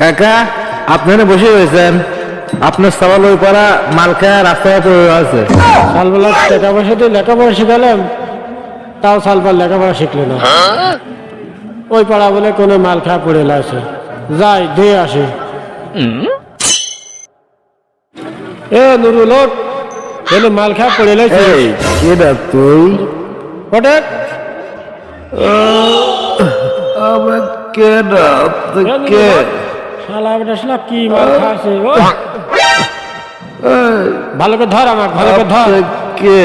কাকা আপনারা বসে রয়েছেন। আপনার সবাল ওই পাড়া মাল খায় রাস্তায় পড়ে আছে। সালবেলা টাকা পয়সা দিয়ে লেখাপড়া শিখালাম। তাও সালবার লেখাপড়া শিখলে না। ওই পাড়া বলে কোনো মাল খাওয়া পড়ে আছে। যাই ধুয়ে আসি। এ নুরুল ওঠ বলে মাল খাওয়া পড়ে লাগছে এই কেডা তুই? ওঠে আমার কেডা তুই কে? শালা বেটা শালা কি মাল খাচ্ছে ভালো করে ধর আমার ভালো করে ধর। কে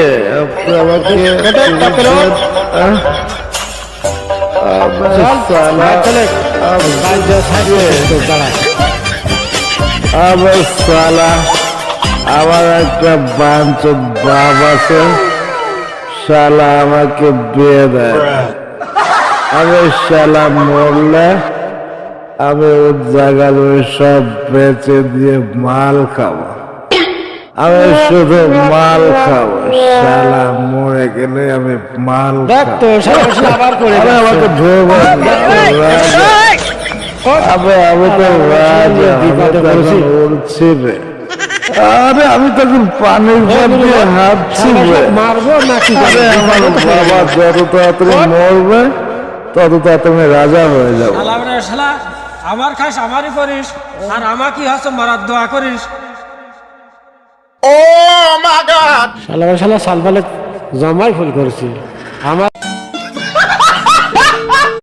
আমাকে সালা আমার একটা বাঞ্চ বাপ আছে। শালা আমাকে বিয়ে দেয়। আমি শালা মরলে আমি ওর জায়গার সব বেঁচে দিয়ে মাল খাব। আমি শুধু মাল খাব। শালা মরে গেলে আমি মাল তো আমাকে ধরবেন আমি তো রাজা তো উড়ছি রে। আরে আমি তখন পানির দিয়ে হাঁটছি রে। মারবো নাকি আরে আমার বাবা যত তাড়াতাড়ি মরবে তত তাড়াতাড়ি রাজা হয়ে যাব। শালা বেটা শালা আমার খাস আমারই করিস আর আমাকে হাসো মারার দোয়া করিস। শালা শালা সালবালে জামাই ফুল করছি। আমার